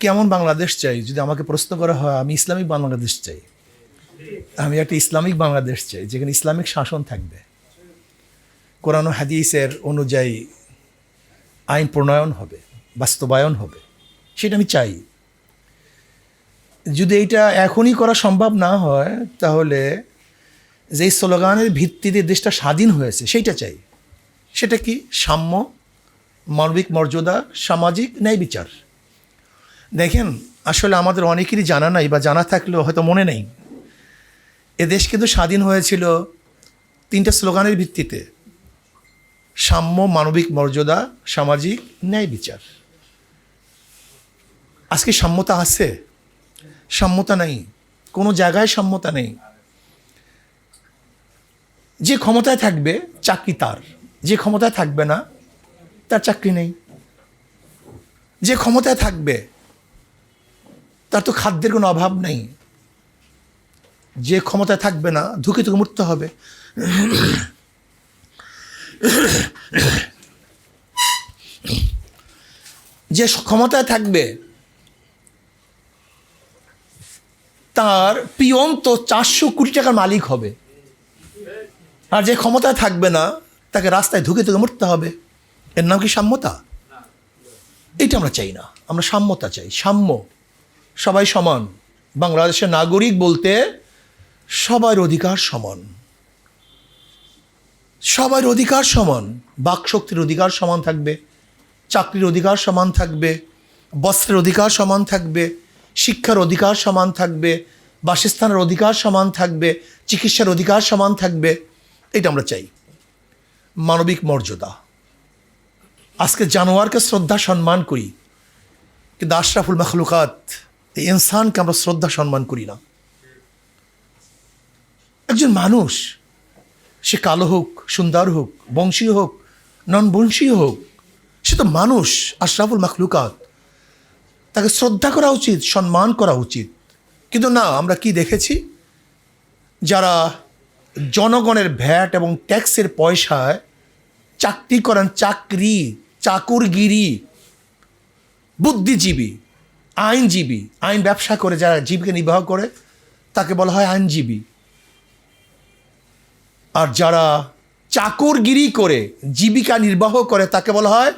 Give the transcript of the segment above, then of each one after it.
কেমন বাংলাদেশ চাই? যদি আমাকে প্রশ্ন করা হয়, আমি ইসলামিক বাংলাদেশ চাই। আমি একটা ইসলামিক বাংলাদেশ চাই, যেখানে ইসলামিক শাসন থাকবে। কোরআন হাদিসের অনুযায়ী আইন প্রণয়ন হবে, বাস্তবায়ন হবে। সেটা আমি চাই। যদি এইটা এখনই করা সম্ভব না হয়, তাহলে যেই স্লোগানের ভিত্তিতে দেশটা স্বাধীন হয়েছে, সেইটা চাই। সেটা কি? সাম্য, মানবিক মর্যাদা, সামাজিক ন্যায় বিচার। দেখেন, আসলে আমাদের অনেকেরই জানা নাই বা জানা থাকলেও হয়তো মনে নেই। এ দেশ কিন্তু স্বাধীন হয়েছিল তিনটা স্লোগানের ভিত্তিতে। সাম্য, মানবিক মর্যাদা, সামাজিক ন্যায় বিচার। আজকে সাম্যতা আছে? সাম্যতা নেই। কোনো জায়গায় সাম্যতা নেই। যে ক্ষমতায় থাকবে, চাকরি তার। যে ক্ষমতায় থাকবে না, তার চাকরি নেই। যে ক্ষমতায় থাকবে তার তো খাদ্যের কোনো অভাব নেই। যে ক্ষমতায় থাকবে না ধুকে ধুকে মরতে হবে। যে ক্ষমতায় থাকবে, তার পিয়ন তো চারশো কোটি টাকার মালিক হবে। আর যে ক্ষমতায় থাকবে না, তাকে রাস্তায় ধুকে ধুকে মরতে হবে। এর নাম কি সাম্যতা? এটা আমরা চাই না। আমরা সাম্যতা চাই। সাম্য। সবাই সমান। বাংলাদেশের নাগরিক বলতে সবার অধিকার সমান। সবার অধিকার সমান। বাকশক্তির অধিকার সমান থাকবে। চাকরির অধিকার সমান থাকবে। বস্ত্রের অধিকার সমান থাকবে। শিক্ষার অধিকার সমান থাকবে। বাসস্থানের অধিকার সমান থাকবে। চিকিৎসার অধিকার সমান থাকবে। এটা আমরা চাই। মানবিক মর্যাদা। আজকে জানোয়ারকে শ্রদ্ধা সম্মান করি। কিন্তু আশরাফুল মখলুকাত এই ইনসানকে আমরা শ্রদ্ধা, সম্মান করি না। একজন মানুষ, সে কালো হোক, সুন্দর হোক বংশীয় হোক নন বংশীয় হোক, সে তো মানুষ, আশরাফুল মখলুকাত। তাকে শ্রদ্ধা করা উচিত, সম্মান করা উচিত। কিন্তু না, আমরা কি দেখেছি? যারা জনগণের ভ্যাট এবং ট্যাক্সের পয়সায় চাকরি করেন, চাকরি, চাকুরগিরি, বুদ্ধিজীবী আইনজীবী, আইন ব্যবসা করে যারা জীবিকা নির্বাহ করে, তাকে বলা হয় আইনজীবী। আর যারা চাকরগিরি করে, জীবিকা নির্বাহ করে, তাকে বলা হয়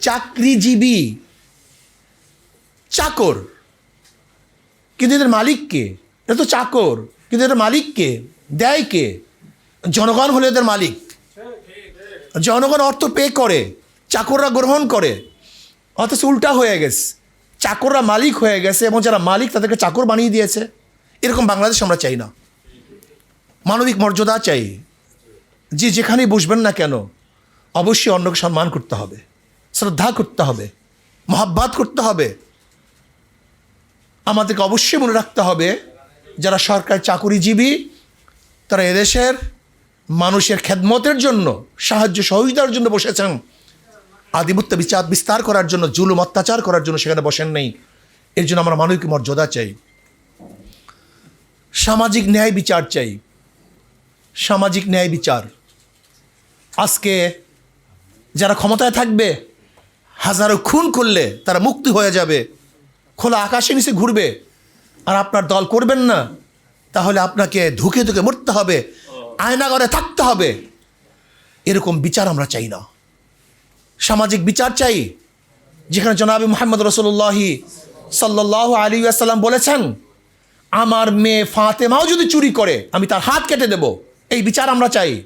চাকরিজীবী। চাকর। কিন্তু এদের মালিককে এটা তো চাকর। কিন্তু এদের মালিককে দেয় কে? জনগণ হলে এদের মালিক। জনগণ অর্থ পে করে, চাকররা গ্রহণ করে। অথচ উল্টা হয়ে গেছে। চাকররা মালিক হয়ে গেছে এবং যারা মালিক তাদেরকে চাকর বানিয়ে দিয়েছে, এরকম বাংলাদেশ আমরা চাই না। মানবিক মর্যাদা চাই। যে যেখানেই বসবেন না কেন, অবশ্যই অন্যকে সম্মান করতে হবে, শ্রদ্ধা করতে হবে, মহাব্বাত করতে হবে। আমাদেরকে অবশ্যই মনে রাখতে হবে, যারা সরকার চাকুরিজীবী, তারা এদেশের মানুষের খেদমতের জন্য, সাহায্য সহযোগিতার জন্য বসেছেন। আধিপত্য বিচার, বিস্তার করার জন্য, জুলুম, অত্যাচার করার জন্য সেখানে বসেন নেই। এর জন্য আমরা মানবিক মর্যাদা চাই। সামাজিক ন্যায় বিচার চাই। সামাজিক ন্যায় বিচার। আজকে যারা ক্ষমতায় থাকবে, হাজারো খুন করলে তারা মুক্তি হয়ে যাবে। খোলা আকাশে নিচে ঘুরবে। আর আপনার দল করবেন না, তাহলে আপনাকে ধুকে ধুকে মরতে হবে। আয়নাগরে থাকতে হবে। এরকম বিচার আমরা চাই না। সামাজিক বিচার চাই। যেখানে জনাবি মোহাম্মদ রসুল্লাহি সাল্লাহ আলী আসাল্লাম বলেছেন, আমার মেয়ে ফাতেমাও যদি চুরি করে, আমি তার হাত কেটে দেব। এই বিচার আমরা চাই।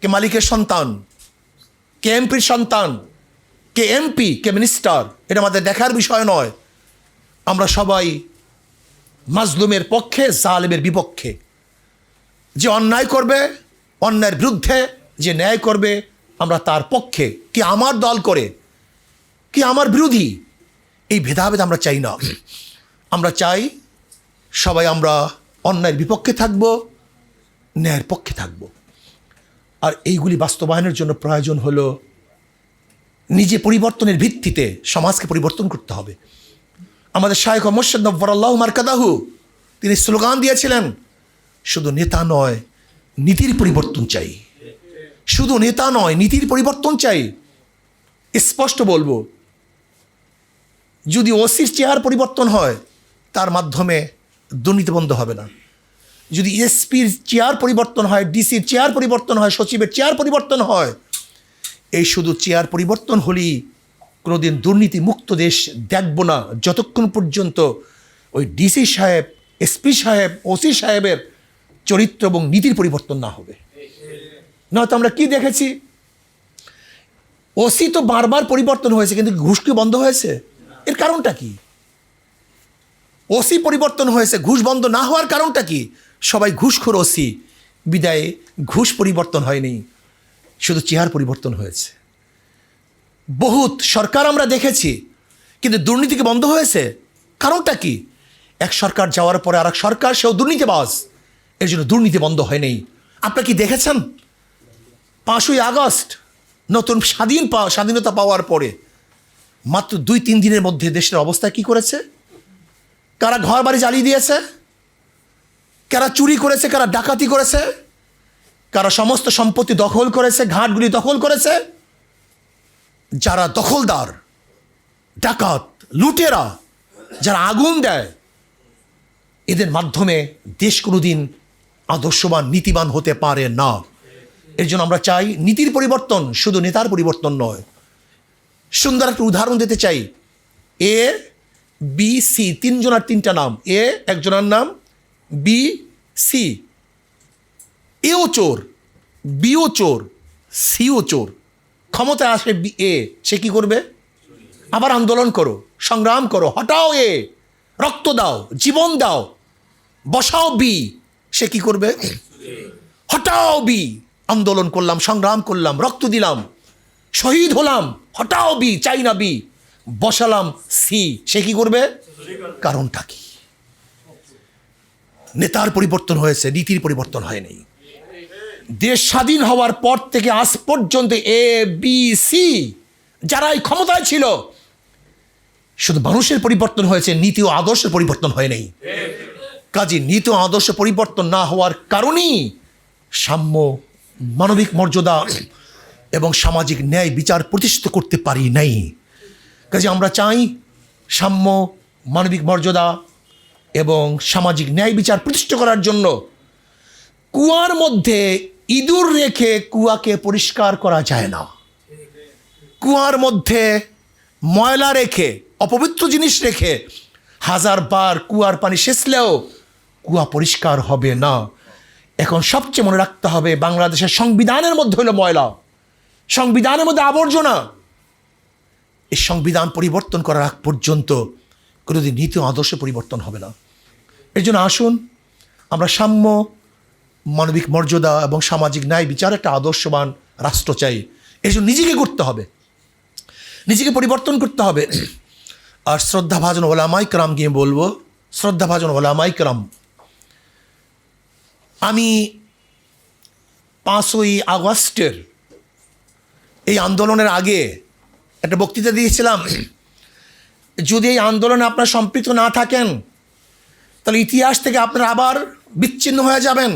কে মালিকের সন্তান, কে এমপির সন্তান, কে এমপি, কে মিনিস্টার, এটা আমাদের দেখার বিষয় নয়। আমরা সবাই মাজলুমের পক্ষে, জালেমের বিপক্ষে। যে অন্যায় করবে, অন্যায়ের বিরুদ্ধে, যে ন্যায় করবে আমরা তার পক্ষে কি আমার দল করে? কি আমার বিরোধী? এই ভেদাভেদ আমরা চাই না। আমরা চাই সবাই আমরা অন্যায়ের বিপক্ষে থাকব, ন্যায়ের পক্ষে থাকব। আর এইগুলি বাস্তবায়নের জন্য প্রয়োজন হলো নিজে পরিবর্তনের ভিত্তিতে সমাজকে পরিবর্তন করতে হবে। আমাদের শায়খ মোর্শেদ নব্বর আল্লাহ মার্কাদাহু, তিনি স্লোগান দিয়েছিলেন, শুধু নেতা নয়, নীতির পরিবর্তন চাই। শুধু নেতা নয়, নীতির পরিবর্তন চাই। স্পষ্ট বলব, যদি ওসির চেয়ার পরিবর্তন হয়, তার মাধ্যমে দুর্নীতি বন্ধ হবে না। যদি এসপির চেয়ার পরিবর্তন হয়, ডিসির চেয়ার পরিবর্তন হয়, সচিবের চেয়ার পরিবর্তন হয়, এই শুধু চেয়ার পরিবর্তন হলেই কোনোদিন দুর্নীতি মুক্ত দেশ দেখব না। যতক্ষণ পর্যন্ত ওই ডিসি সাহেব, এসপি সাহেব, ওসি সাহেবের চরিত্র এবং নীতির পরিবর্তন না হবে। নয়তো আমরা কি দেখেছি? ওসি তো বারবার পরিবর্তন হয়েছে, কিন্তু ঘুষ কি বন্ধ হয়েছে? এর কারণটা কি? ওসি পরিবর্তন হয়েছে, ঘুষ বন্ধ না হওয়ার কারণটা কি? সবাই ঘুষখোর ওসি, বিদায়ে ঘুষ পরিবর্তন হয়নি, শুধু চেয়ার পরিবর্তন হয়েছে। বহুত সরকার আমরা দেখেছি, কিন্তু দুর্নীতি কি বন্ধ হয়েছে? কারণটা কি? এক সরকার যাওয়ার পরে আর এক সরকার, সেও দুর্নীতিবাজ, এর জন্য দুর্নীতি বন্ধ হয়নি। আপনারা কি দেখেছেন? পাঁচই আগস্ট, নতুন স্বাধীন স্বাধীনতা পাওয়ার পরে মাত্র দুই, তিন দিনের মধ্যে দেশের অবস্থা কি করেছে? কারা ঘর বাড়ি জ্বালিয়ে দিয়েছে? কারা চুরি করেছে? কারা ডাকাতি করেছে? কারা সমস্ত সম্পত্তি দখল করেছে? ঘাটগুলি দখল করেছে? যারা দখলদার, ডাকাত, লুটেরা, যারা আগুন দেয়, এদের মাধ্যমে দেশ কোনোদিন আদর্শবান, নীতিবান হতে পারে না। এর জন্য আমরা চাই নীতির পরিবর্তন, শুধু নেতার পরিবর্তন নয়। সুন্দর একটা উদাহরণ দিতে চাই। এ বি সি তিনজনের তিনটা নাম। এ, একজনের নাম বি সি এও চোর, বিও চোর, সিও চোর। ক্ষমতায় আসে বি এ সে কি করবে? আবার আন্দোলন করো, সংগ্রাম করো, হটাও এ। রক্ত দাও, জীবন দাও, বসাও বি সে কি করবে? হটাও বি আন্দোলন করলাম, সংগ্রাম করলাম, রক্ত দিলাম, শহীদ হলাম, হটাও বি চাই না বি, বসালাম সি। সে কি করবে? কারণটা কি? নেতার পরিবর্তন হয়েছে, নীতির পরিবর্তন হয়নি দেশ স্বাধীন হওয়ার পর থেকে আজ পর্যন্ত এ, বি, সি যারা এই ক্ষমতায় ছিল, শুধু মানুষের পরিবর্তন হয়েছে, নীতি ও আদর্শের পরিবর্তন হয়নি কাজে, নীতি ও আদর্শ পরিবর্তন না হওয়ার কারণেই সাম্য মানবিক মর্যাদা এবং সামাজিক ন্যায় বিচার প্রতিষ্ঠিত করতে পারি নাই। কাজে আমরা চাই সাম্য, মানবিক মর্যাদা এবং সামাজিক ন্যায় বিচার প্রতিষ্ঠা করার জন্য কুয়ার মধ্যে ইঁদুর রেখে কুয়াকে পরিষ্কার করা যায় না। কুয়ার মধ্যে ময়লা রেখে, অপবিত্র জিনিস রেখে হাজার বার কুয়ার পানি সেচলেও কুয়া পরিষ্কার হবে না। এখন সবচেয়ে মনে রাখতে হবে বাংলাদেশের সংবিধানের মধ্যে হলো ময়লা। সংবিধানের মধ্যে আবর্জনা। এই সংবিধান পরিবর্তন করার আগ পর্যন্ত কোনোদিন নীতি আদর্শ পরিবর্তন হবে না। এর জন্য আসুন, আমরা সাম্য, মানবিক মর্যাদা এবং সামাজিক ন্যায় বিচার একটা আদর্শবান রাষ্ট্র চাই। এর জন্য নিজেকে করতে হবে। নিজেকে পরিবর্তন করতে হবে। আর শ্রদ্ধাভাজন ওলামাই ক্রাম গিয়ে বলব, শ্রদ্ধাভাজন ওলামাই ক্রাম আমি পাঁচই আগস্টের এই আন্দোলনের আগে একটা বক্তৃতা দিয়েছিলাম, যদি এই আন্দোলনে আপনারা সম্পৃক্ত না থাকেন, তাহলে ইতিহাস থেকে আপনারা আবার বিচ্ছিন্ন হয়ে যাবেন।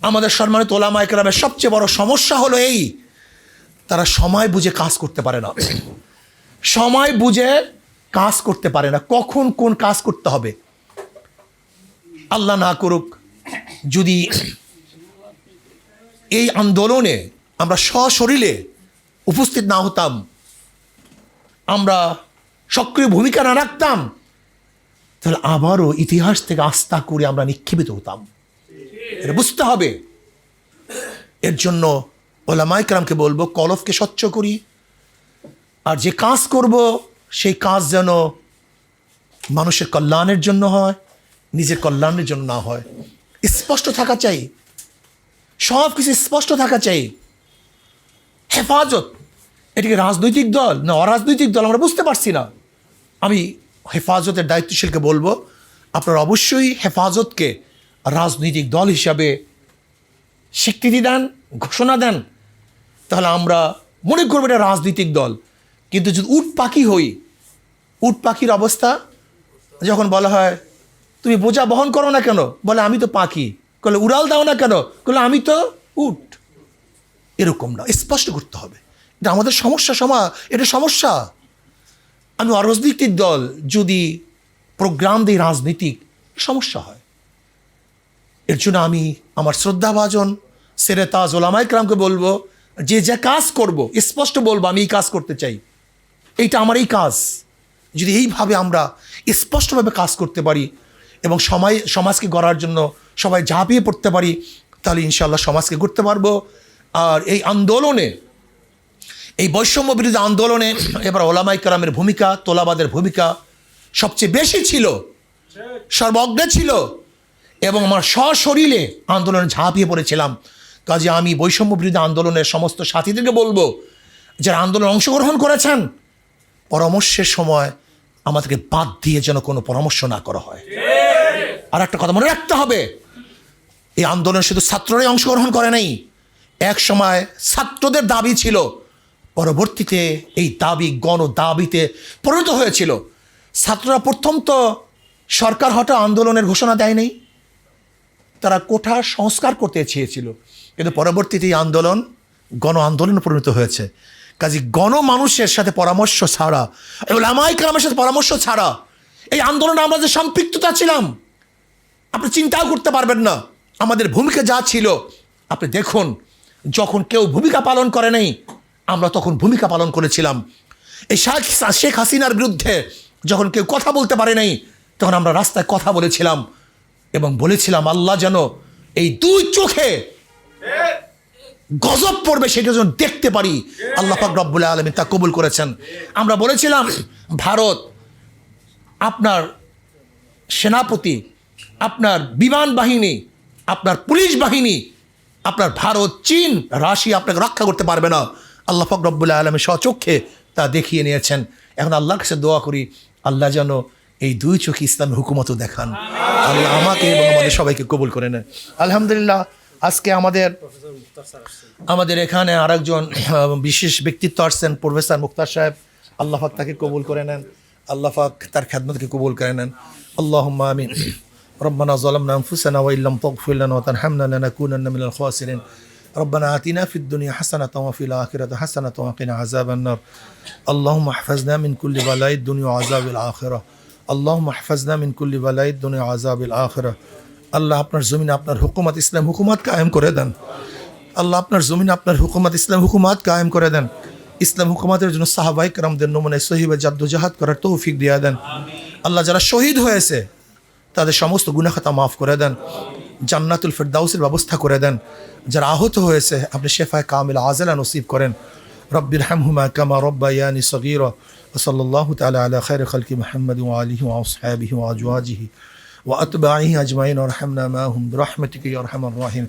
আমাদের সম্মানিত ওলামা একরামের সবচেয়ে বড় সমস্যা হলো এই, তারা সময় বুঝে কাজ করতে পারে না। সময় বুঝে কাজ করতে পারে না। কখন কোন কাজ করতে হবে? আল্লাহ না করুক যদি এই আন্দোলনে আমরা সশরীরে উপস্থিত না হতাম, আমরা সক্রিয় ভূমিকা না রাখতাম, তাহলে আবারও ইতিহাস থেকে আস্থা করে আমরা নিক্ষেপিত হতাম। এটা বুঝতে হবে। এর জন্য ওলামাইকরামকে বলব, কলফকে স্বচ্ছ করি। আর যে কাজ করব, সেই কাজ যেন মানুষের কল্যাণের জন্য হয়, নিজের কল্যাণের জন্য না হয়। স্পষ্ট থাকা চাই। সব কিছু স্পষ্ট থাকা চাই। হেফাজত। এটিকে রাজনৈতিক দল? না, অরাজনৈতিক দল, আমরা বুঝতে পারছি না। আমি হেফাজতের দায়িত্বশীলকে বলব, আপনারা অবশ্যই হেফাজতকে রাজনৈতিক দল হিসাবে স্বীকৃতি দেন, ঘোষণা দেন। তাহলে আমরা মনে করব এটা রাজনৈতিক দল। কিন্তু যদি উট পাখি হই উট পাখির অবস্থা, যখন বলা হয় তুমি বোঝা বহন করো না কেন? বলে, আমি তো পাখি। বলে উড়াল দাও না কেন? বলে আমি তো উট। এরকম না, স্পষ্ট করতে হবে। এটা আমাদের সমস্যা, সমা, এটা সমস্যা। আমি অরাজনৈতিক দল, যদি প্রোগ্রাম দিই রাজনীতিক, সমস্যা হয়। এর জন্য আমি আমার শ্রদ্ধাভাজন সেরে তাজ ওলামাইকরামকে বলব, যে যা কাজ করব, স্পষ্ট বলব, আমি এই কাজ করতে চাই। এইটা আমার এই কাজ। যদি এইভাবে আমরা স্পষ্টভাবে কাজ করতে পারি এবং সময়, সমাজকে গড়ার জন্য সবাই ঝাঁপিয়ে পড়তে পারি, তাহলে ইনশাল্লাহ সমাজকে গড়তে পারব। আর এই আন্দোলনে, এই বৈষম্য বিরোধী আন্দোলনে এবার ওলামাই কালামের ভূমিকা, তোলাবাদের ভূমিকা সবচেয়ে বেশি ছিল সর্বজ্ঞ ছিল, এবং আমার সশরীরে আন্দোলনে ঝাঁপিয়ে পড়েছিলাম। কাজে আমি বৈষম্য বিরোধী আন্দোলনের সমস্ত সাথীদেরকে বলব, যারা আন্দোলনে অংশগ্রহণ করেছেন, পরামর্শের সময় আমাদেরকে বাদ দিয়ে যেন কোনো পরামর্শ না করা হয়। আর একটা কথা মনে রাখতে হবে। এই আন্দোলনে শুধু ছাত্ররাই অংশগ্রহণ করে নাই। এক সময় ছাত্রদের দাবি ছিল, পরবর্তীতে এই দাবি গণ দাবিতে পরিণত হয়েছিল। ছাত্ররা প্রথম তো সরকার হঠাৎ আন্দোলনের ঘোষণা দেয় নাই। তারা কোঠা সংস্কার করতে চেয়েছিল। কিন্তু পরবর্তীতে এই আন্দোলন গণ আন্দোলনে পরিণত হয়েছে। কাজে গণ মানুষের সাথে পরামর্শ ছাড়া এবং লামাই কালামের সাথে পরামর্শ ছাড়া এই আন্দোলনে আমরা যে সম্পৃক্ততা ছিলাম আপনি চিন্তাও করতে পারবেন না। আমাদের ভূমিকা যা ছিল, আপনি দেখুন, যখন কেউ ভূমিকা পালন করে নাই, আমরা তখন ভূমিকা পালন করেছিলাম। এই শেখ শেখ হাসিনার বিরুদ্ধে যখন কেউ কথা বলতে পারে নাই, তখন আমরা রাস্তায় কথা বলেছিলাম এবং বলেছিলাম, আল্লাহ যেন এই দুই চোখে গজব পড়বে, সেটা যেন দেখতে পারি। আল্লাহ পাক আলমী তা কবুল করেছেন। আমরা বলেছিলাম, ভারত, আপনার সেনাপতি আপনার বিমান বাহিনী, আপনার পুলিশ বাহিনী, আপনার ভারত, চীন, রাশিয়া আপনাকে রক্ষা করতে পারবে না। আল্লাহ পাক রব্বুল আলমী স্বচক্ষে তা দেখিয়ে নিয়েছেন। এখন আল্লাহর কাছে দোয়া করি, আল্লাহ যেন এই দুই চোখে ইসলামের হুকুমতও দেখান। আল্লাহ আমাকে এবং আমাদের সবাইকে কবুল করে নেন। আলহামদুলিল্লাহ, আজকে আমাদের আমাদের এখানে আরেকজন বিশেষ ব্যক্তিত্ব আসছেন, প্রফেসর মুক্তার সাহেব। আল্লাহ পাক তাকে কবুল করে নেন। আল্লাহ পাক তার খ্যাদমতকে কবুল করে নেন। আল্লাহ আমিন। ربنا ظلمنا أنفسنا وإن لم تغفر لنا وترحمنا لنكونن من الخاسرين ربنا آتنا في الدنيا حسنة وفي الآخرة حسنة وقنا عذاب النار اللهم احفظنا من كل بلاء الدنيا وعذاب الآخرة اللهم احفظنا من كل بلاء الدنيا وعذاب الآخرة আল্লাহ আপনার জমিনে আপনার হুকুমত ইসলাম হুকুমত কায়েম করে দেন আল্লাহ আপনার জমিনে আপনার হুকুমত ইসলাম হুকুমাত কায়েম করে দেন ইসলাম হুকুমাতের জন্য সাহাবাই কারামদের নমুনায় সহিবে জাদ্দুজাহাদ করার তৌফিক দিয়ে দেন আল্লাহ যারা শহীদ হয়েছে তাদের সমস্ত গুনাখাতা মাফ করে দেন জান্নাতুল ফেরদাউসের ব্যবস্থা করে দেন যারা আহত হয়েছে আপনি শেফায় কামিল আজলা নসিব করেন রব্বির হামহুমা কামা রব্বায়ানি সগীরা وصلى الله تعالى على خير خلق محمد وآله وأصحابه وأزواجه وأتباعه أجمعين وارحمنا معهم برحمتك يا أرحم الراحمين